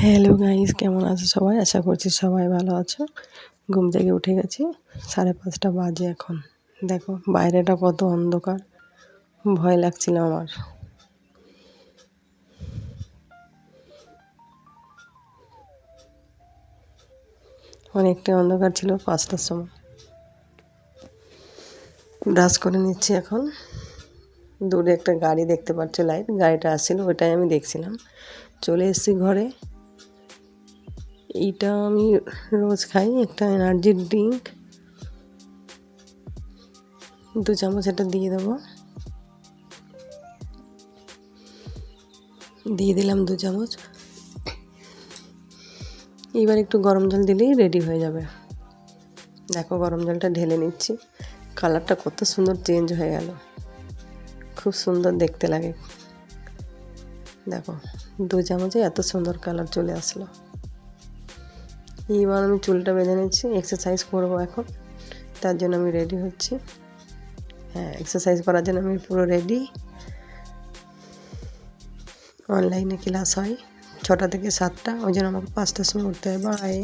Hello guys কেমন আছো সবাই? আশা করছি সবাই ভালো আছো। ঘুম থেকে উঠে গেছি। সাড়ে পাঁচটা বাজে এখন। দেখো, বাইরেটা কত অন্ধকার। ভয় লাগছিল আমার। অনেকটা অন্ধকার ছিল পাঁচটার সময়। ব্রাশ করে নিচ্ছি এখন। দূরে একটা গাড়ি দেখতে পাচ্ছ লাইট গাড়িটা আসছিল ওটাই আমি দেখছিলাম। চলে এসেছি ঘরে। এইটা আমি রোজ খাই, একটা এনার্জির ড্রিঙ্ক। দু চামচ এটা দিয়ে দেবো। দিয়ে দিলাম দু চামচ। এবার একটু গরম জল দিলেই রেডি হয়ে যাবে। দেখো গরম জলটা ঢেলে নিচ্ছি। কালারটা কত সুন্দর চেঞ্জ হয়ে গেল। খুব সুন্দর দেখতে লাগে। দেখো, দু চামচে এত সুন্দর কালার চলে আসলো। এবার আমি চুলটা বেঁধে নিচ্ছি এক্সারসাইজ করব এখন। তার জন্য আমি রেডি হচ্ছি। হ্যাঁ এক্সারসাইজ করার জন্য আমি পুরো রেডি অনলাইনে ক্লাস হয়, ছটা থেকে সাতটা, ওই জন্য আমাকে পাঁচটার সময় উঠতে হয়। বাই